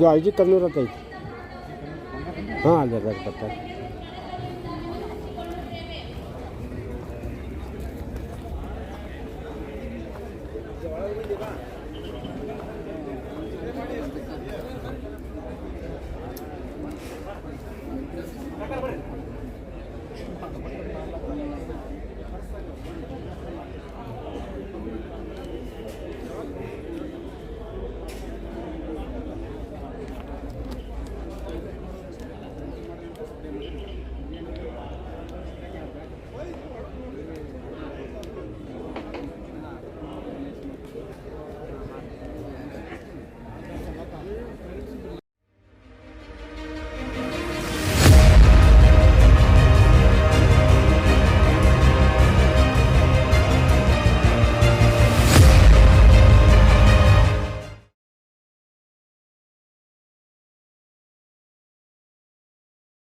ಇದು I G ಕನ್ನೂರ ಅಂತ ಐತಿ ಹಾಂ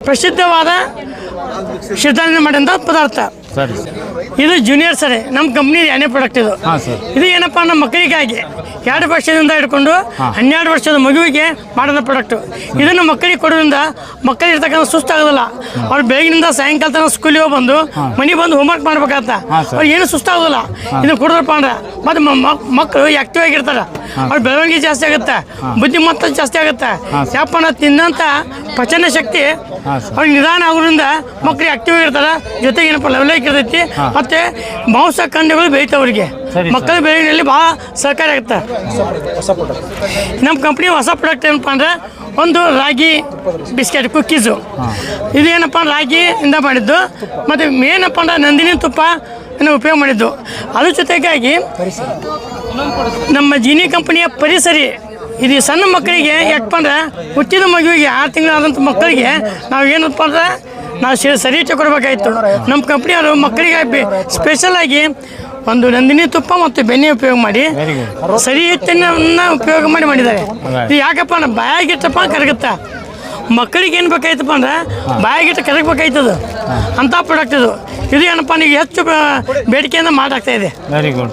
ಪ್ರಸಿದ್ಧವಾದ ಶೀತಲನೆ ಮಾಡಿದಂಥ ಪದಾರ್ಥ. ಸರಿ. ಇದು ಜೂನಿಯರ್ ಸರಿ ನಮ್ಮ ಕಂಪ್ನಿ ಎಣ್ಣೆ ಪ್ರಾಡಕ್ಟ್ ಇದು. ಇದು ಏನಪ್ಪ ನಮ್ಮ ಮಕ್ಕಳಿಗಾಗಿ ಎರಡು ವರ್ಷದಿಂದ ಹಿಡ್ಕೊಂಡು ಹನ್ನೆರಡು ವರ್ಷದ ಮಗುವಿಗೆ ಮಾಡಿದ ಪ್ರಾಡಕ್ಟ್ ಇದನ್ನು ಮಕ್ಕಳಿಗೆ ಕೊಡೋದ್ರಿಂದ ಮಕ್ಕಳು ಇರ್ತಕ್ಕಂಥ ಸುಸ್ತಾಗೋದಿಲ್ಲ ಅವ್ರು ಬೆಳಗಿನಿಂದ ಸಾಯಂಕಾಲ ತನಕ ಸ್ಕೂಲಿಗೆ ಹೋಗಿ ಬಂದು ಮನೆಗೆ ಬಂದು ಹೋಮ್ವರ್ಕ್ ಮಾಡ್ಬೇಕಾಗತ್ತ? ಹಾಂ, ಸರ್. ಅವ್ರು ಏನು ಸುಸ್ತಾಗೋದಿಲ್ಲ ಇದು ಕುಡಿದ್ರಪ್ಪ ಅಂದ್ರೆ ಮತ್ತು ಮಕ್ಕಳು ಆಕ್ಟಿವ್ ಆಗಿರ್ತಾರೆ. ಅವ್ರ ಬೆಳವಣಿಗೆ ಜಾಸ್ತಿ ಆಗುತ್ತೆ. ಬುದ್ಧಿಮತ್ತ ಜಾಸ್ತಿ ಆಗುತ್ತೆ. ಯಾಕಪ್ಪ ತಿನ್ನಂಥ ಪಚನ ಶಕ್ತಿ ಅವ್ರಿಗೆ ನಿಧಾನ ಆಗೋದ್ರಿಂದ ಮಕ್ಕಳಿಗೆ ಆಕ್ಟಿವ್ ಇರ್ತಾರೆ. ಜೊತೆಗೆ ಏನಪ್ಪ ಲೆವೆಲೈಕ್ ಇರ್ತೈತಿ. ಮತ್ತೆ ಮಾಂಸ ಖಂಡಗಳು ಬೆಳಿತಾವೆ ಅವರಿಗೆ. ಮಕ್ಕಳ ಬೆಳವಣಿಗೆಯಲ್ಲಿ ಭಾಳ ಸಹಕಾರಿ ಆಗುತ್ತೆ. ನಮ್ಮ ಕಂಪ್ನಿ ಹೊಸ ಪ್ರಾಡಕ್ಟ್ ಏನಪ್ಪ ಅಂದ್ರೆ ಒಂದು ರಾಗಿ ಬಿಸ್ಕೆಟ್ ಕುಕ್ಕೀಸು ಇದು ಏನಪ್ಪ ಅಂದ್ರೆ ರಾಗಿಯಿಂದ ಮಾಡಿದ್ದು. ಮತ್ತು ಏನಪ್ಪ ಅಂದ್ರೆ ನಂದಿನಿ ತುಪ್ಪ ಉಪಯೋಗ ಮಾಡಿದ್ದು. ಅದ್ರ ಜೊತೆಗಾಗಿ ನಮ್ಮ ಜೀನಿ ಕಂಪನಿಯ ಪರಿಸರಿ ಇದು ಸಣ್ಣ ಮಕ್ಕಳಿಗೆ ಯಾಕಪ್ಪ ಅಂದ್ರೆ ಹುಟ್ಟಿದ ಮಗುವಿಗೆ ಆರು ತಿಂಗಳಾದಂಥ ಮಕ್ಕಳಿಗೆ ನಾವು ಏನಪ್ಪ ಅಂದ್ರೆ ನಾವು ಸರಿ ಸರಿ ಕೊಡಬೇಕಾಯ್ತು. ನಮ್ಮ ಕಂಪ್ನಿಯವರು ಮಕ್ಕಳಿಗೆ ಸ್ಪೆಷಲ್ ಆಗಿ ಒಂದು ನಂದಿನಿ ತುಪ್ಪ ಮತ್ತು ಬೆಣ್ಣೆ ಉಪಯೋಗ ಮಾಡಿ. ಸರಿ ಹಿಟ್ಟನ್ನ ಉಪಯೋಗ ಮಾಡಿ ಮಾಡಿದ್ದಾರೆ. ಇದು ಯಾಕಪ್ಪ ಅಂದ್ರೆ ಬಾಯಾಗಿಟ್ಟಪ್ಪ ಕರಗುತ್ತಾ. ಮಕ್ಕಳಿಗೆ ಏನು ಬೇಕಾಯ್ತಪ್ಪ ಅಂದ್ರೆ ಬಾಯಾಗಿಟ್ಟು ಕರಗಬೇಕಾಯ್ತದು ಅಂಥ ಪ್ರಾಡಕ್ಟ್ ಇದು. ಇದು ಏನಪ್ಪ ನೀವು ಹೆಚ್ಚು ಬೇಡಿಕೆಯನ್ನು ಬೇಡಿಕೆಯಿಂದ ಮಾಡಾಗ್ತಾ ಇದೆ. ವೆರಿ ಗುಡ್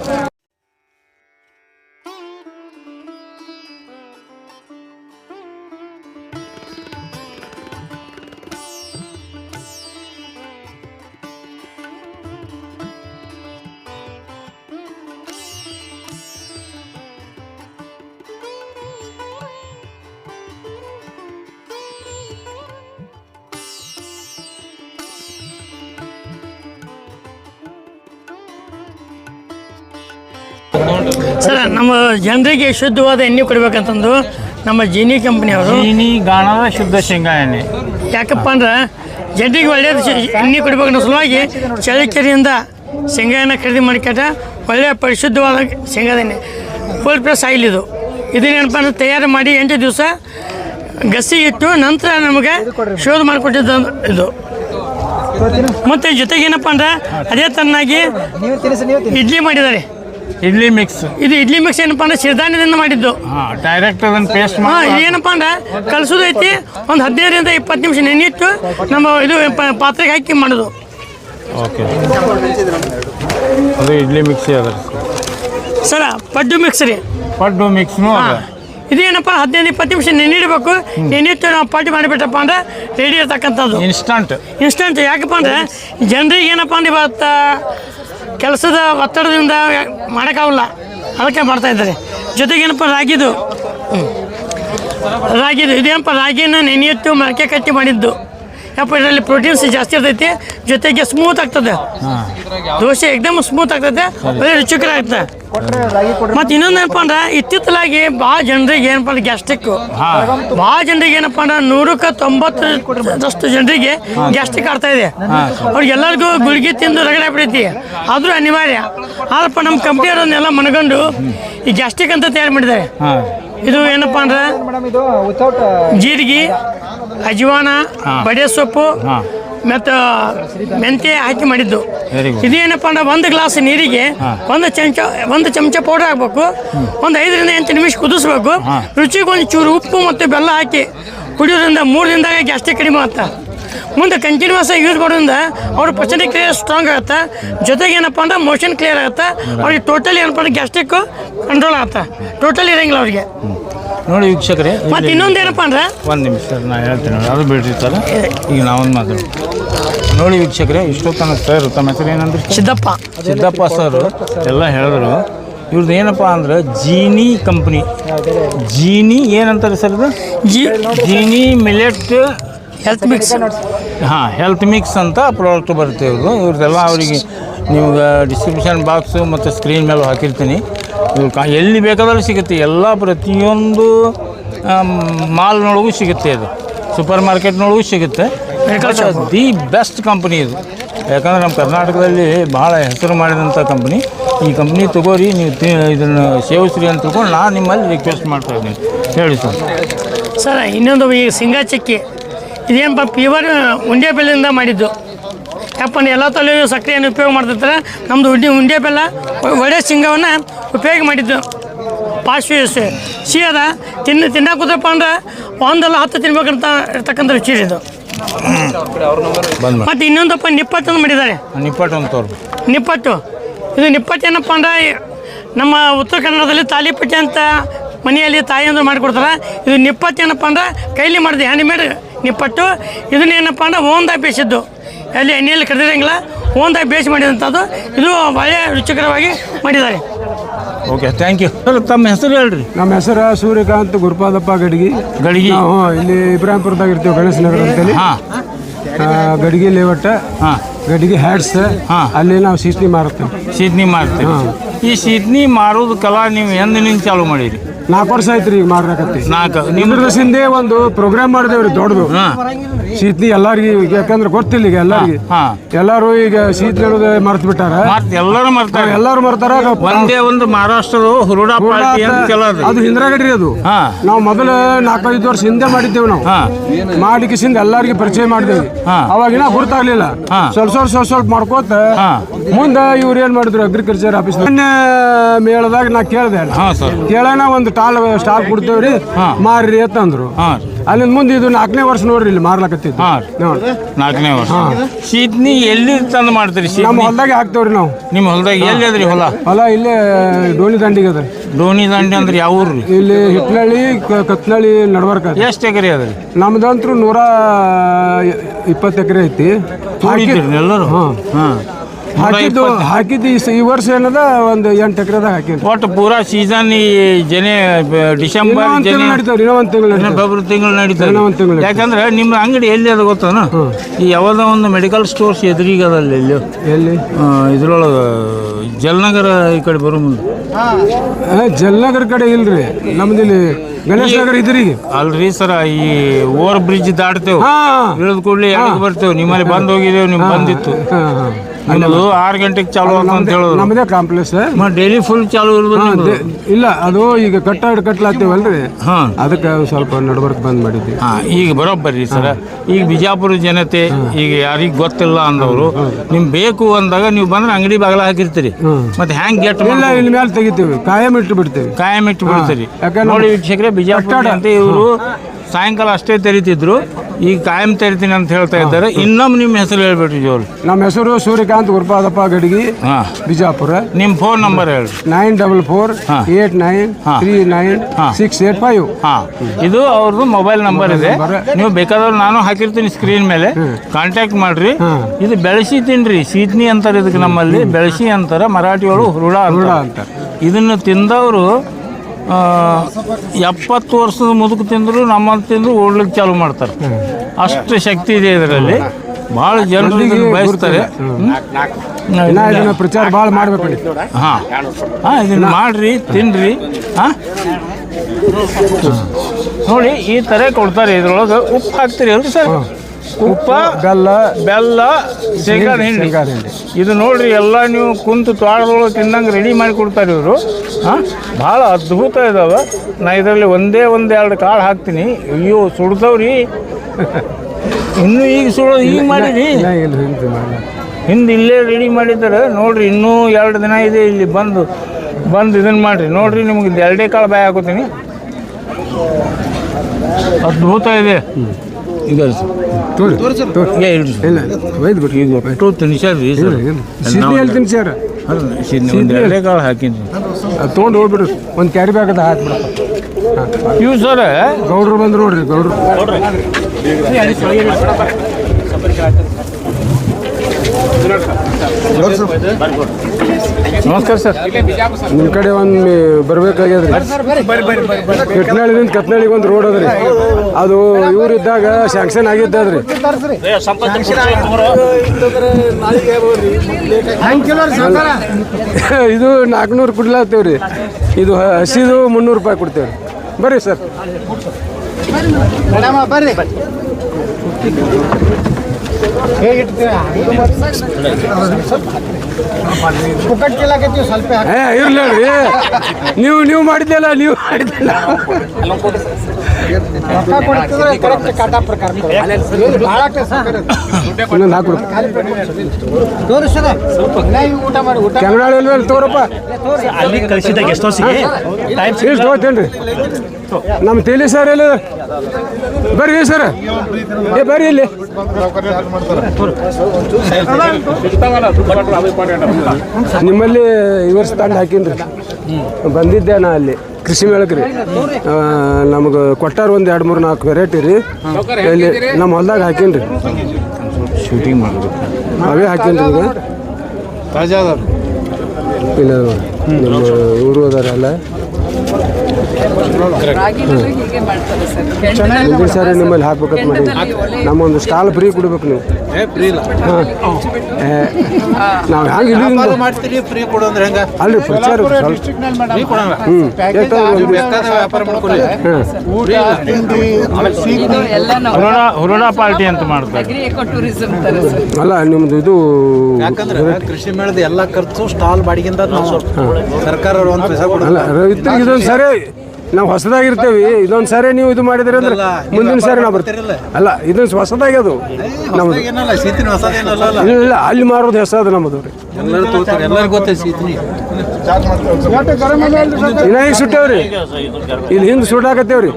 ಜನರಿಗೆ ಶುದ್ಧವಾದ ಎಣ್ಣೆ ಕೊಡ್ಬೇಕಂತಂದು ನಮ್ಮ ಜೀನಿ ಕಂಪ್ನಿಯವರು ಚೀನಿ ಗಾಣದ ಶುದ್ಧ ಶೇಂಗಾ ಎಣ್ಣೆ. ಯಾಕಪ್ಪ ಅಂದ್ರೆ ಜನರಿಗೆ ಒಳ್ಳೆಯದು ಎಣ್ಣೆ ಕೊಡ್ಬೇಕು ಅನ್ನೋ ಸಲುವಾಗಿ ಚಳ್ಳಕೆರೆಯಿಂದ ಶೇಂಗಾ ಎಣ್ಣೆ ಖರೀದಿ ಮಾಡ್ಕೊಂಡ ಒಳ್ಳೆಯ ಪರಿಶುದ್ಧವಾದ ಶೇಂಗಾದ ಎಣ್ಣೆ. ಫುಲ್ ಪ್ಲಸ್ ಆಯಿಲ್ ಇದು. ಇದನ್ನೇನಪ್ಪ ಅಂದ್ರೆ ತಯಾರು ಮಾಡಿ ಎಂಟು ದಿವಸ ಗಸಿ ಇಟ್ಟು ನಂತರ ನಮಗೆ ಶೋಧ ಮಾಡಿಕೊಟ್ಟಿದ್ದ ಇದು. ಮತ್ತು ಜೊತೆಗೆ ಏನಪ್ಪ ಅಂದ್ರೆ ಅದೇ ತನ್ನಾಗಿ ಇಡ್ಲಿ ಮಾಡಿದ್ದಾರೆ. ಇಡ್ಲಿ ಮಿಕ್ಸ್ ಇದು ಇಡ್ಲಿ ಮಿಕ್ಸ್ ಏನಪ್ಪ ಅಂದ್ರೆ ಸಿರಿಧಾನ್ಯದಿಂದ ಮಾಡಿದ್ದು. ಹಾ ಡೈರೆಕ್ಟ್ ಅದನ್ನ ಪೇಸ್ಟ್ ಹಾಂ ಮಾಡಿ ಏನಪ್ಪ ಅಂದ್ರೆ ಕಲಸೋದೈತಿ ಐತಿ ಒಂದು ಹದಿನೈದರಿಂದ ಇಪ್ಪತ್ತು ನಿಮಿಷ ನೆನೆಯಿಟ್ಟು ನಮ್ಮ ಇದು ಪ- ಪಾತ್ರೆಗೆ ಹಾಕಿ ಮಾಡೋದು. ಓಕೆ. ಅದು ಇಡ್ಲಿ ಮಿಕ್ಸಿ ಅದ. ಸರ ಪಡ್ಡು ಮಿಕ್ಸ್ ರೀ. ಪಡ್ಡು ಮಿಕ್ಸ್ನು ಅದ. ಇದೇನಪ್ಪ ಹದಿನೈದು ಇಪ್ಪತ್ತು ನಿಮಿಷ ನೆನೆಯಿಡಬೇಕು. ನೆನೆಯಿಟ್ಟು ನಾವು ಪಡ್ಡು ಮಾಡಿಬಿಟ್ಟಪ್ಪ ಅಂದ್ರೆ ರೆಡಿ ಇರ್ತಕ್ಕಂಥದ್ದು. ಇನ್ಸ್ಟಂಟ್ ಇನ್ಸ್ಟಂಟ್ ಯಾಕಪ್ಪ ಅಂದ್ರೆ ಜನರಿಗೆ ಏನಪ್ಪ ಅಂದ್ರೆ ಇವತ್ತು ಕೆಲಸದ ಒತ್ತಡದಿಂದ ಮಾಡೋಕ್ಕಾಗಲ್ಲ. ಅದಕ್ಕೆ ಮಾಡ್ತಾ ಇದ್ದಾರೆ. ಜೊತೆಗೆ ಏನಪ್ಪ ರಾಗಿದು. ರಾಗಿದು, ಇದೇನಪ್ಪ ರಾಗಿನ ನೆನೆಯಿಟ್ಟು ಮೊಳಕೆ ಕಟ್ಟಿ ಮಾಡಿದ್ದು. ಯಪ್ಪ ಇದರಲ್ಲಿ ಪ್ರೋಟೀನ್ಸ್ ಜಾಸ್ತಿ ಇರ್ತೈತಿ ಜೊತೆಗೆ ಸ್ಮೂತ್ ಆಗ್ತದೆ. ದೋಸೆ ಎಕ್ದಮ್ ಸ್ಮೂತ್ ಆಗ್ತದೆ ಒಳ್ಳೆ ರುಚಿಕರ ಆಗ್ತದೆ ಮತ್ತು ಇನ್ನೊಂದು ಏನಪ್ಪ ಅಂದ್ರೆ ಇತ್ತಿತ್ತಲಾಗಿ ಭಾಳ ಜನರಿಗೆ ಏನಪ್ಪ ಅಂದ್ರೆ ಗ್ಯಾಸ್ಟ್ರಿಕ್ ಬಹಳ ಭಾಳ ಜನರಿಗೆ ಏನಪ್ಪ ಅಂದ್ರೆ ನೂರಕ್ಕೆ ತೊಂಬತ್ತರಷ್ಟು ಜನರಿಗೆ ಗ್ಯಾಸ್ಟ್ರಿಕ್ ಆಗ್ತಾ ಇದೆ. ಅವ್ರಿಗೆಲ್ಲರಿಗೂ ಗುಳಿಗೆ ತಿಂದು ರಗಡೆ ಬಿಡೈತಿ. ಆದರೂ ಅನಿವಾರ್ಯ. ಆದ್ರಪ್ಪ ನಮ್ಮ ಕಂಪ್ನಿಯವರನ್ನೆಲ್ಲ ಮನಗಂಡು ಈ ಗ್ಯಾಸ್ಟ್ರಿಕ್ ಅಂತ ತಯಾರು ಮಾಡಿದ್ದಾರೆ. ಇದು ಏನಪ್ಪ ಅಂದ್ರೆ ಜೀರಿಗೆ ಅಜ್ವಾನ. ಬಡೆ ಸೊಪ್ಪು ಮತ್ತು ಮೆಂತ್ಯ ಹಾಕಿ ಮಾಡಿದ್ದು. ಇದೇನಪ್ಪ ಅಂದ್ರೆ ಒಂದು ಗ್ಲಾಸ್ ನೀರಿಗೆ ಒಂದು ಚಮಚ ಒಂದು ಚಮಚ ಪೌಡರ್ ಹಾಕ್ಬೇಕು. ಒಂದು ಐದರಿಂದ ಎಂಟು ನಿಮಿಷ ಕುದಿಸ್ಬೇಕು. ರುಚಿಗೆ ಒಂದು ಚೂರು ಉಪ್ಪು ಮತ್ತು ಬೆಲ್ಲ ಹಾಕಿ ಕುಡಿಯೋದ್ರಿಂದ ಮೂರು ದಿನದಾಗ ಗ್ಯಾಸ್ಟ್ರಿಕ್ ಕಡಿಮೆ ಆಗುತ್ತೆ ಮುಂದೆ ಕಂಟಿನ್ಯೂಸ್ ಆಗಿ ಯೂಸ್ ಮಾಡೋದ್ರಿಂದ ಅವ್ರ ಪಚನ ಕ್ರಿಯೆ ಸ್ಟ್ರಾಂಗ್ ಆಗುತ್ತೆ. ಜೊತೆಗೆ ಏನಪ್ಪ ಅಂದ್ರೆ ಮೋಷನ್ ಕ್ಲಿಯರ್ ಆಗುತ್ತೆ. ಅವ್ರಿಗೆ ಟೋಟಲಿ ಏನಪ್ಪ ಅಂದ್ರೆ ಗ್ಯಾಸ್ಟ್ರಿಕ್ ಕಂಟ್ರೋಲ್ ಆಗುತ್ತೆ ಟೋಟಲಿ ಇರಂಗಿಲ್ಲ ಅವ್ರಿಗೆ. ನೋಡಿ ವೀಕ್ಷಕರೇ ಮತ್ತೆ ಇನ್ನೊಂದು ಏನಪ್ಪ ಅಂದ್ರೆ? ಒಂದು ನಿಮಿಷ ನಾ ಹೇಳ್ತೀನಿ ನೋಡಿ ಅದು ಬಿಡ್ರಿ ಸರ್ ಈಗ ನಾವೊಂದು ಮಾತು ನೋಡಿ ವೀಕ್ಷಕರೇ ಇಷ್ಟೊತ್ತನ ಸರ್ ತಮ್ಮ ಹೆಸರು ಏನಂದ್ರೆ? ಸಿದ್ದಪ್ಪ. ಸಿದ್ದಪ್ಪ ಸರ್ ಎಲ್ಲ ಹೇಳಿದ್ರು. ಇವ್ರದ್ದು ಏನಪ್ಪ ಅಂದ್ರೆ ಜೀನಿ ಕಂಪ್ನಿ ಜೀನಿ ಏನಂತಾರೆ ಸರ್ ಇದು? ಜೀನಿ ಮಿಲೆಟ್ ಹೆಲ್ತ್ ಮಿಕ್ಸ್ ಹಾಂ ಹೆಲ್ತ್ ಮಿಕ್ಸ್ ಅಂತ ಪ್ರಾಡಕ್ಟ್ ಬರುತ್ತೆ ಇವ್ರದ್ದು ಇವ್ರದ್ದೆಲ್ಲ ಅವರಿಗೆ ನೀವು ಡಿಸ್ಕ್ರಿಪ್ಷನ್ ಬಾಕ್ಸು ಮತ್ತು ಸ್ಕ್ರೀನ್ ಮೇಲೆ ಹಾಕಿರ್ತೀನಿ. ಎಲ್ಲಿ ಬೇಕಾದರೂ ಸಿಗುತ್ತೆ. ಎಲ್ಲ ಪ್ರತಿಯೊಂದು ಮಾಲ್ನೊಳಗೂ ಸಿಗುತ್ತೆ ಅದು. ಸೂಪರ್ ಮಾರ್ಕೆಟ್ನೊಳಗೂ ಸಿಗುತ್ತೆ ದಿ ಬೆಸ್ಟ್ ಕಂಪ್ನಿ ಇದು. ಯಾಕಂದರೆ ನಮ್ಮ ಕರ್ನಾಟಕದಲ್ಲಿ ಭಾಳ ಹೆಸರು ಮಾಡಿದಂಥ ಕಂಪ್ನಿ ಈ ಕಂಪ್ನಿ ತಗೋರಿ ನೀವು ಇದನ್ನು ಸೇವಿಸ್ರಿ ಅಂತ ತಿಳ್ಕೊಂಡು ನಾನು ನಿಮ್ಮಲ್ಲಿ ರಿಕ್ವೆಸ್ಟ್ ಮಾಡ್ತಾ ಇದ್ದೀನಿ. ಹೇಳಿ ಸರ್. ಸರ್ ಇನ್ನೊಂದು ಈ ಶೇಂಗಾ ಚಕ್ಕಿ ಇದೇನಪ್ಪ ಪ್ಯೂವರ್ ಉಂಡೆ ಬೆಲೆಯಿಂದ ಮಾಡಿದ್ದು. ಯಾಕಪ್ಪ ಅಂದ್ರೆ ಎಲ್ಲ ತಲೆಯೂ ಸಕ್ಕರೆಯನ್ನು ಉಪಯೋಗ ಮಾಡ್ತಿರ್ತಾರೆ. ನಮ್ಮದು ಉಂಡೆ ಉಂಡೆ ಬೆಲ್ಲ ಒಳ್ಳೆ ಶೇಂಗಾವನ್ನು ಉಪಯೋಗ ಮಾಡಿದ್ದು. ಪಾಶ್ವಿ ಸಿಹಿ ಅದ. ತಿನ್ನ ತಿನ್ನಕ್ಕೆ ಕೂತಪ್ಪ ಅಂದ್ರೆ ಒಂದಲ್ಲ ಹತ್ತು ತಿನ್ಬೇಕಂತ ಇರ್ತಕ್ಕಂಥ ರುಚಿ ಇದು. ಮತ್ತು ಇನ್ನೊಂದಪ್ಪ ನಿಪ್ಪಟ್ಟನ್ನು ಮಾಡಿದ್ದಾರೆ. ನಿಪ್ಪಟ್ಟು ಇದು ನಿಪ್ಪಟ್ಟು ಏನಪ್ಪ ಅಂದ್ರೆ ನಮ್ಮ ಉತ್ತರ ಕನ್ನಡದಲ್ಲಿ ತಾಲಿಪಟ್ಟಿ ಅಂತ ಮನೆಯಲ್ಲಿ ತಾಯಿ ತಾಯಿಯಂದ್ರು ಮಾಡಿಕೊಡ್ತಾರೆ. ಇದು ನಿಪ್ಪತ್ತು ಏನಪ್ಪ ಅಂದ್ರೆ ಕೈಲಿ ಮಾಡಿದೆ ಹ್ಯಾಂಡ್ಮೇಡ್ ನಿಪ್ಪಟ್ಟು ಇದನ್ನೇನಪ್ಪ ಅಂದ್ರೆ ಓಂದ ಬೇಯಿಸಿದ್ದು ಎಲ್ಲಿ ಎಣ್ಣೆಯಲ್ಲಿ ಕರೆದಿರಂಗಿಲ್ಲ ಓನ್ದಾಗಿ ಬೇಯಿಸಿ ಮಾಡಿದಂಥದ್ದು. ಇದು ಒಳ್ಳೆಯ ರುಚಿಕರವಾಗಿ ಮಾಡಿದ್ದಾರೆ. ಓಕೆ ಥ್ಯಾಂಕ್ ಯು ಸರ್ ತಮ್ಮ ಹೆಸರು ಹೇಳ್ರಿ. ನಮ್ಮ ಹೆಸರು ಸೂರ್ಯಕಾಂತ್ ಗುರುಪಾದಪ್ಪ ಗಡಿಗಿ. ಗಡಿಗಿ. ನಾವು ಇಲ್ಲಿ ಇಬ್ರಾಹಿಂಪುರದಾಗ ಇರ್ತೀವಿ ಗಣೇಶ ನಗರ ಅಂತೇಳಿ. ಹಾಂ. ಗಡಿಗೆ ಲೇವಟ್ಟ ಹಾಂ. ಗಡಿಗೆ ಹ್ಯಾಡ್ಸ್ ಹಾ. ಅಲ್ಲಿ ನಾವು ಸೀಟ್ನಿ ಮಾರುತ್ತೇವೆ. ಸೀದ್ನಿ ಮಾಡ್ತೀವಿ ಈ ಸೀದ್ನಿ ಮಾರೋದು ಕಲಾ ನೀವು ಎಂದಿನಿಂದ ಚಾಲು ಮಾಡಿರಿ? ನಾಲ್ಕು ವರ್ಷ ಆಯ್ತು ಈಗ ಮಾಡ್ಬೇಕತ್ತಿ ನಾಲ್ಕು. ನಿಮ್ದ್ರ ಒಂದು ಪ್ರೋಗ್ರಾಮ್ ಮಾಡಿದೇವ್ರಿ ದೊಡ್ಡದು. ಹಾಂ. ಎಲ್ಲಾರಿಗೆ ಈಗ ಯಾಕಂದ್ರೆ ಗೊತ್ತಿಲ್ಲ ಈಗ ಎಲ್ಲಾರಿಗೆ. ಎಲ್ಲಾರು ಈಗ ಶೀತ್ ಹೇಳೋದು ಮರ್ತು ಬಿಟ್ಟಾರ ಎಲ್ಲರೂ ಎಲ್ಲಾರು ಮರ್ತಾರ ಒಂದೇ ಒಂದು ಮಹಾರಾಷ್ಟ್ರದ ಹುರುಡ ಪಾರ್ಟಿ ಅಂತ ಅದು ಹಿಂದ್ರಗಡ್ರಿ ಅದು. ನಾವು ಮೊದಲ ನಾಲ್ಕೈದು ವರ್ಷ ಹಿಂದೆ ಮಾಡಿದ್ದೇವೆ ನಾವು. ಮಾಡಿ ಮಾಡಿಕಿಸಿಂದ ಎಲ್ಲಾರಿಗೆ ಪರಿಚಯ ಮಾಡಿದೇವಿ. ಅವಾಗಿನ ಗುರ್ತಾಗ್ಲಿಲ್ಲ. ಸ್ವಲ್ಪ ಸ್ವಲ್ಪ ಸ್ವಲ್ಪ ಸ್ವಲ್ಪ ಮಾಡ್ಕೋತ. ಮುಂದೆ ಇವ್ರು ಏನ್ ಮಾಡಿದ್ರು ಅಗ್ರಿಕಲ್ಚರ್ ಆಫೀಸ್ ಮೇಳದಾಗ ನಾ ಕೇಳ್ದೆ ಹಾ, ಕೇಳೋಣ ಒಂದು ಸ್ಟಾಲ್ ಸ್ಟಾಲ್ ಕೊಡ್ತೇವ್ರಿ. ಮಾರ್ರಿ ಅಂತಂದ್ರು ಅಲ್ಲಿಂದ ಮುಂದೆ ಇದು ನಾಲ್ಕನೇ ವರ್ಷ ನೋಡ್ರಿ ಇಲ್ಲಿ ಮಾರ್ಲಕತ್ತಿದ್ದು. ಹಾಂ. ನಾಲ್ಕನೇ ವರ್ಷ. ಸೀತ್ನಿ ಎಲ್ಲಿ ತಂದು ಮಾಡ್ತೀರಿ ನಮ್ಮ ಹೊಲ್ದಾಗೆ ಹಾಕ್ತೇವ್ರಿ ನಾವು. ನಿಮ್ಮ ಹೊಲದಾಗ ಎಲ್ಲಿ ಅದ್ರಿ ಹೊಲ? ಹೊಲ ಇಲ್ಲೇ ಡೋಣಿ ದಂಡಿಗೆ ಅದ ಡೋಣಿ ದಂಡಿ ಅಂದ್ರೆ ಯಾವ ಊರು ರೀ? ಇಲ್ಲಿ ಹಿಟ್ನಳ್ಳಿ ಕ- ಕತ್ನಳ್ಳಿ ನಡ್ಬಾರ್ಕ ಎಷ್ಟು ಎಕರೆ ಅದ್ರಿ? ನಮ್ದಂತ್ರು ನೂರ ಇಪ್ಪತ್ತು ಎಕರೆ ಐತಿ. ಎಲ್ಲರೂ? ಹಾಂ. ಹಾಂ. ಹಾಕಿದ್ದು ಹಾಕಿದ್ದು ಈ ಸ- ಈ ವರ್ಷ ಏನದ? ಒಂದು ಎಂಟು ಎಕರೆದಾಗ ಹಾಕಿನಿ ಒಟ್ಟು ಪೂರಾ ಸೀಸನ್ ಈ ಜನ ಬ- ಡಿಸೆಂಬರ್ ಇನ್ನೂ ಒಂದು ಜನ ತಿಂಗಳು ನಡೀತಾವ್ರಿ ಇನ್ನೂ ಒಂದು ತಿಂಗಳು ನಡೀತಾವ್ರಿ ಫೆಬ್ರವರಿ ತಿಂಗಳು ನಡೀತದೆ. ಇನ್ನೂ ಒಂದು ತಿಂಗಳು ಯಾಕಂದ್ರೆ ನಿಮ್ಮ ಅಂಗಡಿ ಎಲ್ಲಿ ಅದ ಗೊತ್ತಾನ? ಈ ಯಾವುದೋ ಒಂದು ಮೆಡಿಕಲ್ ಸ್ಟೋರ್ಸ್ ಎದುರಿಗೆ ಅದಲ್ಲ ಇಲ್ಲಿ. ಎಲ್ಲಿ? ಇದ್ರೊಳಗೆ ಜಲನಗರ ಈ ಕಡೆ ಬರೋ ಮುಂದೆ. ಆ, ಜಲನಗರ ಕಡೆ ಇಲ್ರಿ. ನಮ್ದು ಇಲ್ಲಿ ಗಣೇಶ ನಗರ ಇದ್ರಿ? ಅಲ್ರಿ ಸರ ಈ ಓವರ್ ಬ್ರಿಡ್ಜ್ ದಾಟ್ತೇವ್. ಹಾ. ಇಳಿದ ಕೂಡಲೇ ಬರ್ತೇವೆ. ನಿಮ್ಮಲ್ಲಿ ಬಂದ್ ಹೋಗಿದ್ದೇವೆ ನಿಮ್ ಬಂದಿತ್ತು. ನಿಮ್ಮದು ಆರು ಗಂಟೆಗೆ ಚಾಲು ಆಯ್ತು ಅಂತ ಹೇಳೋದು ನಮ್ಮದೇ ಕಾಂಪ್ಲೆಕ್ಸ್ ಡೈಲಿ ಫುಲ್ ಚಾಲು ಇರೋದು ಇಲ್ಲ ಅದು ಈಗ ಕಟ್ಟಾಡ್ ಕಟ್ಲಾತೀವಲ್ರಿ ಹಾಂ. ಅದಕ್ಕೆ ಸ್ವಲ್ಪ ನಡ್ಬರ್ಕ್ ಬಂದ್ ಮಾಡಿದ್ವಿ. ಹಾಂ ಈಗ ಬರೋಬ್ಬರಿ ಸರ. ಈಗ ಬಿಜಾಪುರ ಜನತೆ ಈಗ ಯಾರಿಗೆ ಗೊತ್ತಿಲ್ಲ ಅಂದವರು ನಿಮ್ ಬೇಕು ಅಂದಾಗ ನೀವು ಬಂದ್ರೆ ಅಂಗಡಿ ಬಾಗಿಲ ಹಾಕಿರ್ತೀರಿ. ಮತ್ತೆ ಹ್ಯಾಂಗ್ ಗೆಟ್ ಇಲ್ಲ ಇಲ್ಲಿ ಮೇಲೆ ತೆಗಿತೀವಿ. ಕಾಯಂ ಇಟ್ಟು ಬಿಡ್ತೀವಿ ಕಾಯಂ ಇಟ್ಟು ಬಿಡ್ತೀರಿ ಯಾಕಂದ್ರೆ ನೋಡಿ ವೀಕ್ಷಕರೇ ಬಿಜಾಪುರ ಅಂತ ಇವರು ಸಾಯಂಕಾಲ ಅಷ್ಟೇ ತೆರಿತಿದ್ರು. ಈಗ ಕಾಯಂ ತೆರಿತೀನಿ ಅಂತ ಹೇಳ್ತಾ ಇದ್ದಾರೆ. ಇನ್ನೊಮ್ಮೆ ನಿಮ್ಮ ಹೆಸರು ಹೇಳ್ಬಿಟ್ರಿ ಜೋರು ನಮ್ಮ ಹೆಸರು ಸೂರ್ಯಕಾಂತ್ ಗುರುಪಾದಪ್ಪ ಗಡಿಗಿ ಬಿಜಾಪುರ. ನಿಮ್ಮ ಫೋನ್ ನಂಬರ್ ಹೇಳಿ nine double four. Eight nine. Three nine. Six eight five. ಹಾಂ. ಇದು ಅವ್ರದ್ದು ಮೊಬೈಲ್ ನಂಬರ್ ಇದೆ. ನೀವು ಬೇಕಾದ್ರೆ ನಾನು ಹಾಕಿರ್ತೀನಿ ಸ್ಕ್ರೀನ್ ಮೇಲೆ. ಕಾಂಟ್ಯಾಕ್ಟ್ ಮಾಡ್ರಿ. ಇದು ಬೆಳಸಿ ತಿನ್ರಿ. ಸೀತ್ನಿ ಅಂತಾರೆ ಇದಕ್ಕೆ ನಮ್ಮಲ್ಲಿ. ಬೆಳಸಿ ಅಂತಾರೆ. ಮರಾಠಿಯೊಳು ಹುರುಳ ಹುರುಳ ಅಂತ. ಇದನ್ನು ತಿಂದವರು ಎಪ್ಪತ್ತು ವರ್ಷದ ಮುದುಕು ತಿಂದರು ನಮ್ಮನ್ನು ತಿಂದ್ರು ಓಡ್ಲಿಕ್ಕೆ ಚಾಲು ಮಾಡ್ತಾರೆ. ಅಷ್ಟು ಶಕ್ತಿ ಇದೆ ಇದರಲ್ಲಿ. ಭಾಳ ಜನರಿಗೆ ಬಯಸ್ತಾರೆ. ಪ್ರಚಾರ ಭಾಳ ಮಾಡಬೇಕು ಹಾಂ. ಹಾಂ ಇದನ್ನು ಮಾಡ್ರಿ ತಿನ್ನಿರಿ ಹಾಂ. ನೋಡಿ ಈ ಥರ ಕೊಡ್ತಾರೆ. ಇದ್ರೊಳಗೆ ಉಪ್ಪು ಹಾಕ್ತೀರಿ. ಅಲ್ರಿ ಸರ್? ಉಪ್ಪ ಬೆಲ್ಲ ಬೆಲ್ಲ ಶೇಂಗಾದ ಹಿಂಡಿ. ಇದು ನೋಡ್ರಿ ಎಲ್ಲ ನೀವು ಕುಂತು ತೋಳದೊಳಗೆ ತಿನ್ನಂಗೆ ರೆಡಿ ಮಾಡಿ ಕೊಡ್ತಾರೆ ಇವರು. ಹಾಂ? ಭಾಳ ಅದ್ಭುತ ಇದಾವೆ. ನಾ ಇದರಲ್ಲಿ ಒಂದೇ ಒಂದು ಎರಡು ಕಾಳು ಹಾಕ್ತೀನಿ. ಅಯ್ಯೋ ಸುಡ್ತವ್ರಿ ಇನ್ನು ಈಗ ಸುಡೋ ಈಗ ಮಾಡಿರಿ. ಹಿಂದೆ ಇಲ್ಲೇ. ರೆಡಿ ಮಾಡಿದ್ದಾರೆ. ನೋಡ್ರಿ ಇನ್ನೂ ಎರಡು ದಿನ ಇದೆ ಇಲ್ಲಿ ಬಂದು ಬಂದು ಇದನ್ನು ಮಾಡಿರಿ. ನೋಡ್ರಿ ನಿಮ್ಗೆ ಇದು ಎರಡೇ ಕಾಳು ಬಾಯ್ ಹಾಕೋತೀನಿ. ಅದ್ಭುತ ಇದೆ. ಈಗ ತೋರಿ ತೋರಿ ಇಲ್ರಿ ಇಲ್ಲ ಒಯ್ದು ಬಿಡ್ರಿ ಈಗ ಒಟ್ಟು ತಿನ್ಸಾರ್ರಿ ಸರ್ ಸಿದ್ನಿ ಹೇಳ್ತೀನಿ ಸರ್. ಒಂದು ಹಾಕಿನಿ ಅದು ತೊಗೊಂಡು ಹೋಗ್ಬಿಡ್ರಿ ಒಂದು ಕ್ಯಾರಿ ಬ್ಯಾಗ್ ಅದ ಹಾಕ್ಬಿಡಪ್ಪ ಇವು ಸರ್? ಗೌಡ್ರು ಬಂದ್ರು ನೋಡ್ರಿ ಗೌಡ್ರು. ನಮಸ್ಕಾರ ಸರ್. ನಿಮ್ಮ ಕಡೆ ಒಂದು ಬರ್ಬೇಕಾಗ್ಯದ್ರಿ. ಕೆಟ್ನಾಳಿದಿಂದ ಕತ್ನಾಳಿಗೆ ಒಂದು ರೋಡ್ ಅದ್ರಿ. ಅದು ಇವ್ರು ಇದ್ದಾಗ ಆಗಿದ್ದದ್ರಿ. ಇದು ನಾಲ್ಕುನೂರು ಕೊಡ್ಲಾತ್ತೇವ್ರಿ ಇದು ಹಸಿದು ಮುನ್ನೂರು ರೂಪಾಯಿ ಕೊಡ್ತೇವ್ರಿ. ಬರ್ರಿ ಸರ್. ಬರ್ರಿ. ಇರ್ಲಿ ಹೇಳ್ರಿ. ನೀವು ನೀವು ಮಾಡಿದ್ದಲ್ಲ ನೀವು ಮಾಡಿದ್ದಲ್ಲ. ತೋರಪ್ಪ ಅಲ್ಲಿ ನಮ್ಮ ತೇಲಿ ಸರ್ ಎಲ್ಲ? ಬರ್ರಿ ಸರ್ ಏ, ಬರ್ರಿ ಇಲ್ಲಿ. ನಿಮ್ಮಲ್ಲಿ ಈ ವರ್ಷ ತಂಡ ಹಾಕಿನ್ರಿ. ಬಂದಿದ್ದೆ ನಾ ಅಲ್ಲಿ. ಕೃಷಿ ಮೇಳಕ್ಕೆ ರೀ. ನಮಗೆ ಕೊಟ್ಟಾರ ಒಂದು ಎರಡು ಮೂರು ನಾಲ್ಕು ವೆರೈಟಿ ರೀ. ಇಲ್ಲಿ ನಮ್ಮ ಹೊಲ್ದಾಗ ರೀ. ಶೂಟಿಂಗ್ ಮಾಡೋದು ಅವೇ ಹಾಕಿನ್ರಿ ಈಗ. ಇಲ್ಲ ಊರು ಇವರು ಅದಾರಲ್ಲ ರಾಗಿನಲ್ಲೂ ಹೀಗೆ ಮಾಡ್ತಾರೆ ಸರ್ ಕೆಂಡದಲ್ಲಿ ಮುಂದಿನ ಸಾರಿ ನಿಮ್ಮಲ್ಲಿ ಹಾಕ್ಬೇಕಂತ ಮಾಡಿ. ನಮ್ಮೊಂದು ಸ್ಟಾಲ್ ಫ್ರೀ ಕೊಡ್ಬೇಕು ನೀವು. ನಾವು ಹ್ಯಾಂಗೆ ಇಲ್ಲಿ ಮಾಡ್ತೀರಿ ಫ್ರೀ ಕೊಡು ಅಂದ್ರೆ ಹೆಂಗ? ಪ್ರಚಾರ ಹ್ಞೂ ವ್ಯಾಪಾರ ಮಾಡ್ಕೊಳ್ಳಿ ಹುರುಣ ಪಾರ್ಟಿ ಅಂತ ಮಾಡ್ತಾರೆ. ಅಗ್ರಿ ಎಕೋ ತರ ಸರ್. ಅಲ್ಲ ನಿಮ್ದು ಇದು ಯಾಕಂದ್ರೆ ಕೃಷಿ ಮೇಳದ ಎಲ್ಲ ಖರ್ಚು ಸ್ಟಾಲ್ ಬಾಡಿಗೆಂದ ನಾವು ಸರ್ಕಾರ ಒಂದು ಪೈಸಾ ಕೊಡಲ್ಲ ಅಲ್ಲ ರೈತರಿಗೆ ಇದೊಂದು ಸಾರಿ ನಾವು ಹೊಸದಾಗಿರ್ತೇವಿ. ಇದೊಂದು ಸಾರಿ ನೀವು ಇದು ಮಾಡಿದ್ರಿ ಅಂದ್ರೆ ಮುಂದಿನ ಸಾರಿ ನಾವು ಬರ್ತಿರಲ್ಲ. ಬರ್ತೀವಿ. ಅಲ್ಲ ಇದೊಂದು ಹೊಸದಾಗಿ ಅದು. ನಮ್ದು. ಇಲ್ಲ ಇಲ್ಲ ಅಲ್ಲಿ ಮಾರೋದು ಹೆಸರು ನಮ್ಮದು ರೀ. ಈಗ ಸುಟ್ಟೇವ್ರಿ ಇಲ್ಲಿ ಹಿಂದೆ ಸುಟ್ಟಾಕತ್ತೇವ್ರಿ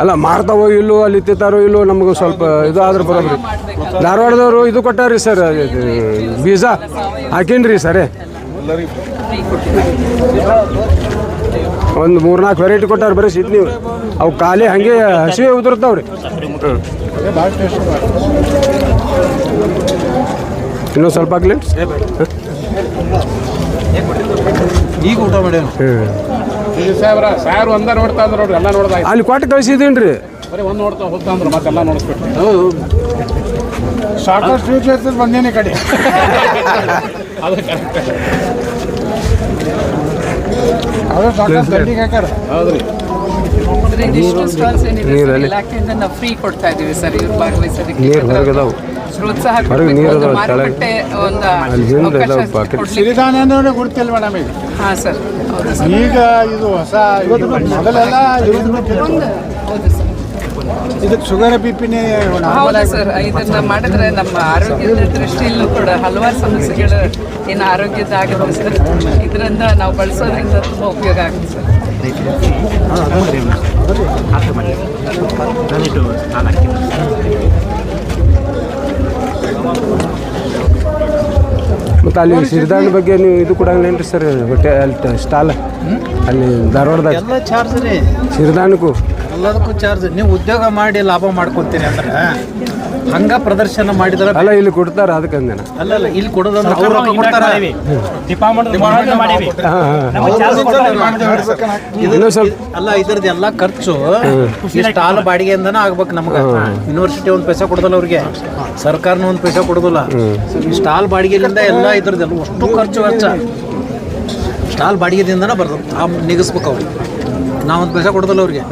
ಅಲ್ಲ ಮಾರ್ತಾವೋ ಇಲ್ಲೋ ಅಲ್ಲಿ ಇತ್ತಾರೋ ಇಲ್ಲೋ ನಮ್ಗೆ ಸ್ವಲ್ಪ ಇದು ಆದ್ರೆ ಬರೋಬ್ರಿ ಧಾರವಾಡದವರು ಇದು ಕೊಟ್ಟಾರ್ರಿ ಸರ್ ಇದು ಬೀಜ ಹಾಕೀನ್ರಿ ಸರ್. ಒಂದು ಮೂರ್ನಾಲ್ಕು ವೆರೈಟಿ ಕೊಟ್ಟಾರ ಬರೀ ಸಿದ್ ನೀವು. ಅವು ಖಾಲಿ ಹಂಗೆ ಹಸಿವೆ ಉದುರ್ತಾವ್ರಿ. ಇನ್ನೊಂದು ಸ್ವಲ್ಪ ಆಗ್ಲಿ ಈಗ ಊಟ ಮಾಡ್ಯಾನ ಸಾಹೇಬ್ರ ಸಾಹೇಬ್ರು ಒಂದ ನೋಡ್ತಾ ಅಂದ್ರ ನೋಡ್ರಿ ಎಲ್ಲ ನೋಡ್ದ ಅಲ್ಲಿ ಕೊಟ್ಟು ಕಳಿಸಿದ್ದೀನಿ ರೀ ಬರೀ ಒಂದ್ ನೋಡ್ತಾ ಹೋಗ್ತಾ ಅಂದ್ರೆ ಮತ್ತೆಲ್ಲ ನೋಡಿಸ್ಬಿಟ್ರಿ. ಸಾಕಷ್ಟು ಸ್ವೀಟ್ ಇರ್ತದೆ ಬಂದೇನೆ ಕಡೆ ಅದು ಕರೆಕ್ಟ್ ಅದು ಸಾಕಷ್ಟು ದಂಡಿಗೆ ಹಾಕಾರ ಹೌದ್ರಿ ಇದಿಷ್ಟು ಸ್ಟಾಲ್ಸ್ ಏನಿದೆ ಇಲಾಖೆಯಿಂದ ನಾವು ಫ್ರೀ ಕೊಡ್ತಾ ಇದ್ದೀವಿ ಸರ್ ಇವ್ರು ಭಾಗವಹಿಸೋದಕ್ಕೆ ಪ್ರೋತ್ಸಾಹ ನೀರು ಒಂದು ಮಾರುಕಟ್ಟೆ ಒಂದು ಸಿರಿಧಾನ್ಯ ಗುರ್ತಿಲ್ಲ ಮೇಡಮ್ ಈಗ ಹಾ ಸರ್ ಈಗ ಇದು ಹೊಸ ಮೊದಲೆಲ್ಲ ಹೌದು ಸರ್ ಇದಕ್ಕೆ ಶುಗರ್ ಬಿ ಪಿನೇ ಹೌದು ಸರ್. ಇದನ್ನ ಮಾಡಿದ್ರೆ ನಮ್ಮ ಆರೋಗ್ಯದ ದೃಷ್ಟಿಯಲ್ಲೂ ಕೂಡ ಹಲವಾರು ಸಮಸ್ಯೆಗಳು ಏನು ಆರೋಗ್ಯದ ಆಗುತ್ತೆ ಸರ್. ಇದರಿಂದ ನಾವು ಬಳಸೋದ್ರಿಂದ ತುಂಬ ಉಪಯೋಗ ಆಗುತ್ತೆ ಸರ್. ಮತ್ತು ಅಲ್ಲಿ ಸಿರಿಧಾನ್ಯ ಬಗ್ಗೆ ನೀವು ಇದು ಕೊಡಂಗಿಲ್ಲೇನ್ರಿ ಸರ್ ಅಲ್ಲಿ ಸ್ಟಾಲ್ ಅಲ್ಲಿ ಧಾರವಾಡದಾಗ. ಎಲ್ಲ ಚಾರ್ಜ್ ರೀ. ಸಿರಿಧಾನ್ಯಕ್ಕೂ. ಎಲ್ಲದಕ್ಕೂ ಚಾರ್ಜ್ ನೀವು ಉದ್ಯೋಗ ಮಾಡಿ ಲಾಭ ಮಾಡ್ಕೊತೀನಿ ಅಂದ್ರೆ ಹಂಗ ಪ್ರದರ್ಶನ ಮಾಡಿದ್ರೆ ಅಲ್ಲ ಇಲ್ಲಿ ಕೊಡ್ತಾರ ಅದಕ್ಕೆ ಅಂದೇನ ಅಲ್ಲಲ್ಲ ಇಲ್ಲಿ ಕೊಡೋದಂದ್ರೆ ಅವ್ರು ರೊಕ್ಕ ಕೊಡ್ತಾರೆ. ಇನ್ನೂ ಸ್ವಲ್ಪ ಅಲ್ಲ ಇದ್ರದ್ದು ಎಲ್ಲ ಖರ್ಚು. ಈ ಸ್ಟಾಲ್ ಬಾಡಿಗೆಯಿಂದನ ಆಗ್ಬೇಕು ನಮ್ಗೆ. ಯೂನಿವರ್ಸಿಟಿ ಒಂದು ಪೈಸಾ ಕೊಡೋದಲ್ಲ ಅವ್ರಿಗೆ. ಸರ್ಕಾರನ ಒಂದು ಪೈಸಾ ಕೊಡೋದಿಲ್ಲ. ಈ ಸ್ಟಾಲ್ ಬಾಡಿಗೆಯಿಂದ ಎಲ್ಲ ಇದ್ರದ್ದೆಲ್ಲ ಅಷ್ಟು ಖರ್ಚು ವೆಚ್ಚ. ಸ್ಟಾಲ್ ಬಾಡಿಗೆದಿಂದನೇ ಬರ್ತದೆ. ಆ ನಿಗಿಸ್ಬೇಕು ಅವ್ರು. ನಾವೊಂದು ಒಂದು ಪೈಸಾ ಕೊಡೋದಲ್ಲ ಅವ್ರಿಗೆ.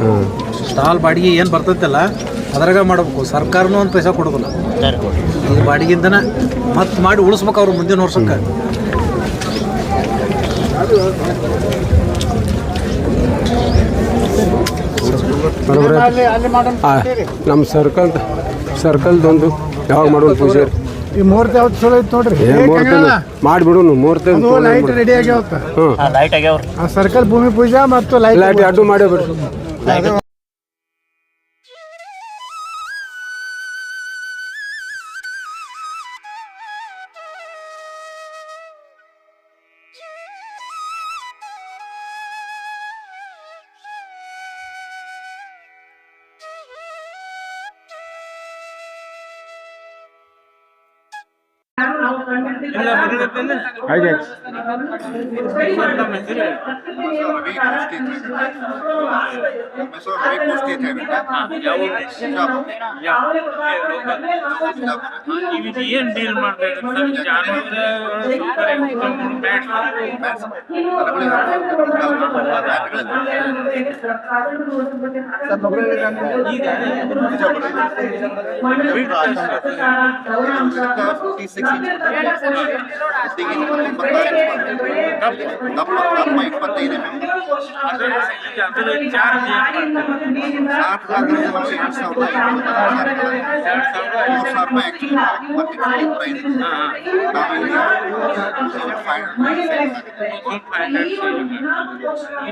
ಸ್ಟಾಲ್ ಬಾಡಿಗೆ ಏನು ಬರ್ತೈತಲ್ಲ ಅದ್ರಾಗ ಮಾಡಬೇಕು. ಸರ್ಕಾರನೂ ಒಂದು ಪೈಸಾ ಕೊಡೋದಿಲ್ಲ. ಈ ಬಾಡಿಗೆಯಿಂದನ ಮತ್ತೆ ಮಾಡಿ ಉಳಿಸ್ಬೇಕು ಅವ್ರು ಮುಂದಿನ ವರ್ಷಕ್ಕೆ. ನಮ್ಮ ಸರ್ಕಲ್ ಸರ್ಕಲ್ದೊಂದು ಯಾವಾಗ ಮಾಡೋಣ ಪೂಜೆ ಈ ಮುಹೂರ್ತ ಯಾವ್ದು ಚಲೋ ಐತೆ ನೋಡ್ರಿ. ಮಾಡಿಬಿಡೋನು ಮೂರ್ತಿ ಲೈಟ್ ರೆಡಿ ಆಗ್ಯಾವ ಲೈಟ್ ಆಗ್ಯಾವ ಆ ಸರ್ಕಲ್ ಭೂಮಿ ಪೂಜಾ ಮತ್ತು ಲೈಟ್ ಲೈಟ್ ಅಡ್ಡು ಮಾಡೇ ಬಿಡ್ರಿ ಏನು ಡೀಲ್ ಮಾಡ್ಬೇಕು ಚಾರ್ಜ್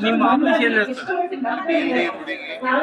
ನಿಮ್ಮ ಆಫೀಸ್ ಎಲ್ಲಿ ಎರಡು ಎರಡು ಆಶ್ರಮ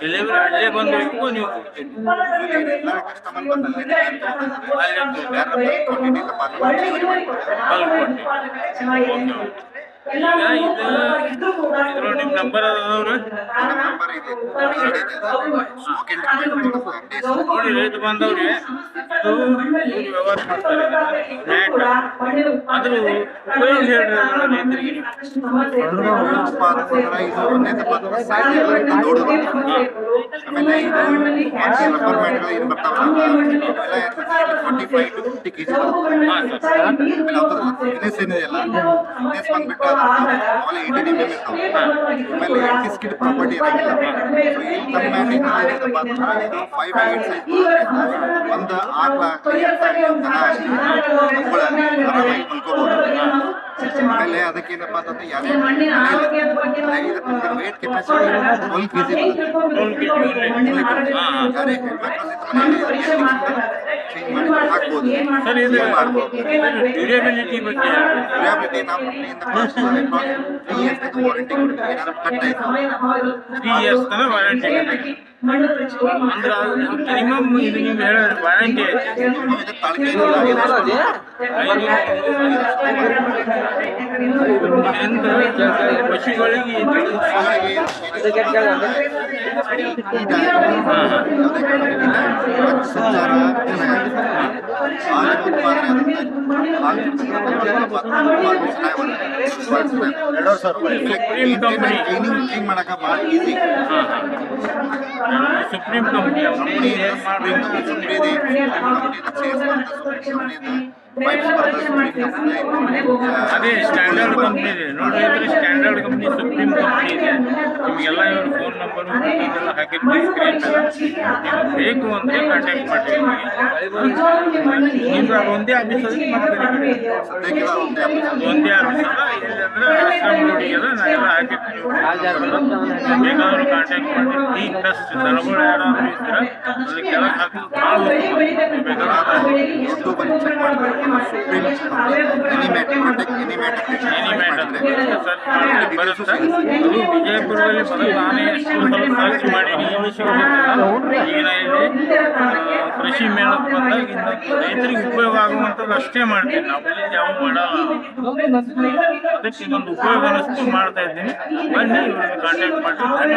ಡೆಲಿವರಿ ಅಲ್ಲೇ ಬಂದು ನೀವು ಇದು ಇದ್ರೊಳಗೆ ನಿಮ್ಮ ನಂಬರ್ ಅದಾವ್ರಿ ನೋಡಿ ರೈತ ಇವ್ರು ವ್ಯವಹಾರ ಮಾಡ್ತಾರೆ ಅದ್ರ ಆಮೇಲೆ ಇದು ಬರ್ತಾವಲ್ಲ ಟ್ವೆಂಟಿ ಫೈವ್ ಟು ಆಮೇಲೆ ಅವ್ರದ್ದು ಬಿಸ್ನೆಸ್ ಏನಿದೆಯಲ್ಲ ಬಿಸ್ನೆಸ್ ಬಂದ್ಬಿಟ್ಟು ಆಮೇಲೆ ಏಯ್ಟಿ ಡಿ ಎಂ ಆಮೇಲೆ ಎಂಟಿ ಸ್ಕಿಡ್ ಪ್ರಾಪರ್ಟಿ ಇರಂಗಿಲ್ಲ ಇದು ಫೈವ್ ಸೈಜ್ ಒಂದು ಆಗಲಿ ಎತ್ತ ಆಗಲಿ ದನ ಆಗಲಿ ನಮ್ಗಳ ಆರಾಮಾಗಿ ಮಲ್ಕೋಬೋದು ಆಮೇಲೆ ಅದಕ್ಕೇನಪ್ಪ ಅಂತಂದ್ರೆ ಯಾವುದೇ ಇದಕ್ಕೆ weight capacity twelve K G ಯಾರೇ ಹೆಣ್ಮಕ್ಳು ಚೇಂಜ್ ಮಾಡಿ ಹಾಕ್ಬೋದು ಸರ್ ಇದು Change ಮಾಡ್ಬೋದು ಡ್ಯೂರೇಬಿಲಿಟಿ ಬಗ್ಗೆ ಹೇಳ್ರಿ. ಡ್ಯೂರಾಬಿಲಿಟಿ ನಾವು ತ್ರೀ ಇಯರ್ಸ್ ವಾರಂಟಿ ಕೊಡ್ತೀವಿ ಏನಾದ್ರು ಕಟ್ ಆಯ್ತು ತ್ರೀ ಇಯರ್ಸ್ ತನಕ ವಾರಂಟಿ ಅಂದ್ರೆ ಮಿನಿಮಮ್ ಇದು ನೀವು ಹೇಳೋ ವಾರಂಟಿ ಐತಿ ಇದು ತಾಳ್ಕೆ ಏನಿಲ್ಲ, ಇದು ಇದರಿಂದ ಪಶುಗಳಿಗೆ ಇದು ಹಾಗಾಗಿ ಈಗ ಸಂಚಾರ ಹಾಲು ಉತ್ಪಾದನೆ ಎರಡು ಸಾವಿರ ಕ್ಲೀನಿಂಗ್ ಕ್ಲೀನ್ ಮಾಡಕ್ಕೆ ಭಾಳ easy supreme company company supreme supreme ಇದೆ ಅದೇ ಸ್ಟ್ಯಾಂಡರ್ಡ್ ಕಂಪ್ನಿ ಇದೆ. ನೋಡಿದ್ರೆ ಸ್ಟ್ಯಾಂಡರ್ಡ್ ಕಂಪ್ನಿ ಸುಪ್ರೀಂ ಕಂಪ್ನಿ ಇದೆ. ನಿಮಗೆಲ್ಲ ಇವ್ರ ಫೋನ್ ನಂಬರ್ ಇದೆಲ್ಲ ಹಾಕಿರ್ತೀವಿ ಸ್ಕ್ರೀನ್ ಮೇಲೆ ಬೇಕು ಅಂದರೆ ಕಾಂಟ್ಯಾಕ್ಟ್ ಮಾಡಿ ನಿಮ್ಗೆ ಒಂದೇ ಆಫೀಸ್ ಅಲ್ಲಿ ಒಂದೇ ಆಫೀಸ್ ಅಲ್ಲ ಇಲ್ಲಿ ಅಂದ್ರೆ ಆಶ್ರಮ ರೋಡಿಗೆಲ್ಲ ಹಾಕಿರ್ತೀವಿ. ಬೇಕಾದ್ರೂ ಕಾಂಟ್ಯಾಕ್ಟ್ ಮಾಡಿ ಈ ಪ್ಲಸ್ ದನಗಳು ಯಾರಾದ್ರೂ ಇದ್ರೆ ಅದಕ್ಕೆಲ್ಲ ಕೆಳಗೆ ಹಾಕಿ ಭಾಳ ಬೇಕಾದ್ರೆ ಯೂಟ್ಯೂಬ್ ಚೆಕ್ ಮಾಡಿದ್ರೆ ಸುಪ್ರೀಂ ಎನಿಮ್ಯಾಟ್ ಕಾಂಟ್ಯಾಕ್ಟ್ ಎನಿಮ್ಯಾಟ್ ಎನಿಮೇಟ್ ಅಂತ ಸರ್ಚ್ ಮಾಡಿದ್ರೆ ಬರುತ್ತೆ ಅದು ವಿಜಯಪುರದಲ್ಲಿ ಮೊದಲು ನಾನೇ ಎಷ್ಟು ಸಲ ಸರ್ಚ್ ಮಾಡಿ ಈ ವಿಷಯ ಗೊತ್ತಿಲ್ಲ ಈಗ ನಾ ಇಲ್ಲಿ ಆ, ಕೃಷಿ ಮೇಳಕ್ಕೆ ಬಂದಾಗ ಇನ್ನೊಂದು ರೈತರಿಗೆ ಉಪಯೋಗ ಆಗುವಂಥದ್ದು ಅಷ್ಟೇ ಮಾಡ್ತೀನಿ ನಾವು ಬೇರೆ ಯಾವ ಮಾಡಲ್ಲ ಅದಕ್ಕೆ ಇದೊಂದು ಉಪಯೋಗ ಅನ್ನಿಸ್ತು ಮಾಡ್ತಾ ಇದ್ದೀನಿ ಬನ್ನಿ ಇವ್ರನ್ನ ಕಾಂಟ್ಯಾಕ್ಟ್ ಮಾಡಿ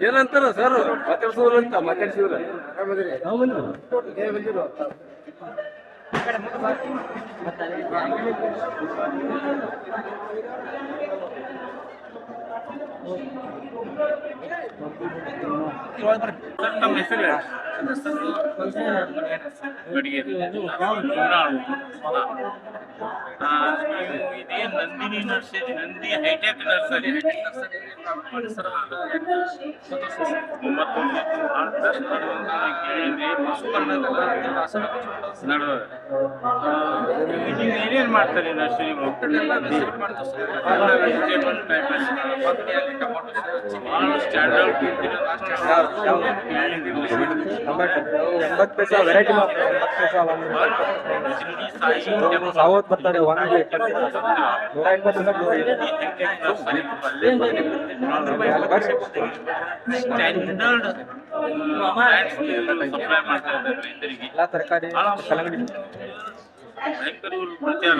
ಏನಂತಾರ ಸರ್ ಮಾತಾಡ್ಸೋರು ಅಂತ ಮಾತಾಡ್ಸಿದ್ರ. ನಮ್ಮ ಹೆಸರು ನೀವು ಇದೇನ್ Nandini nursery Nandi hi tech nursery ಪರಿಸರ ಒಂಬತ್ತೊಂದು ನಡೆದ ನೀವು ಏನೇನು ಮಾಡ್ತಾರೆ ನರ್ಸರಿ ಭಾಳ ಸ್ಟ್ಯಾಂಡರ್ಡ್ ಪೈಸಾ ವೆರೈಟಿ ಸಪ್ಲೈ ಮಾಡ್ತಾ ಇದ್ದಾರೆ ರೈತರಿಗೆ ಎಲ್ಲ ತರಕಾರಿ ಕಲ್ಲಂಗಡಿ ಪ್ರಚಾರ.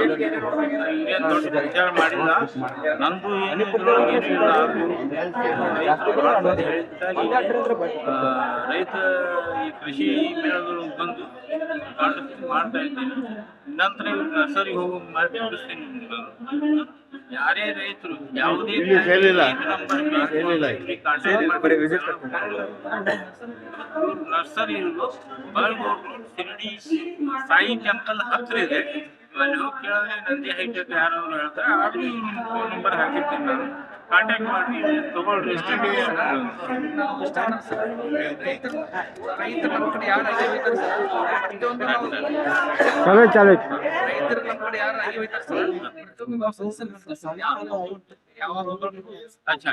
ಇದೇನ್ ದೊಡ್ಡ ಪ್ರಚಾರ ಮಾಡಿಲ್ಲ. ನಂದು ಏನು ರೈತರು ಬಹಳ ಹೇಳಿದ್ದಾಗಿ, ರೈತ ಈ ಕೃಷಿ ಮೇಳಗಳು ಬಂದು ಮಾಡ್ತಾ ಇದ್ದೇನೆ. ನಂತರ ಇವ್ರು ನರ್ಸರಿ ಹೋಗಿ ಮಾಡಿ ಬಿಡಿಸ್ತೀನಿ. ಯಾರೇ ರೈತರು ಯಾವುದೇ ನರ್ಸರಿ ಇರೋದು ಬಲ್ಗೋಡು ಶಿರಡಿ ಸಾಯಿ ಟೆಂಪಲ್ ಹತ್ರ ಇದೆ. ಅಲ್ಲಿ ಹೋಗಿ ಕೇಳಿದ್ರೆ ನಂದಿ ಹೈಟೆಕ್ ಯಾರಾದ್ರು ಹೇಳ್ತಾರೆ ಆಗಲಿ ಫೋನ್ ನಂಬರ್ ಹಾಕಿರ್ತೀನಿ ನಾನು ಕಾಂಟ್ಯಾಕ್ಟ್ ಮಾಡಿ ತಗೊಳ್ರಿ ಎಷ್ಟು ರೈತ ನಮ್ಮ ಕಡೆ ಯಾರು ಐದು ಹೋಯ್ತಾರೆ ಸರ್ ಚಲೋ ಚಲೋ ರೈತರು ನಮ್ಮ ಕಡೆ ಯಾರು ಐದು ಹೋಯ್ತಾರೆ ಸರ್ ನಾವು ಸಂಸ್ಥೆ ಸರ್ ಯಾರು ಯಾವಾಗ ಅಚ್ಚಾ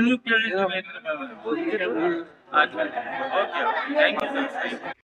ನೀವು ಕೇಳಿದ್ರೆ ಆಯ್ತು ಓಕೆ ಥ್ಯಾಂಕ್ ಯು ಸರ್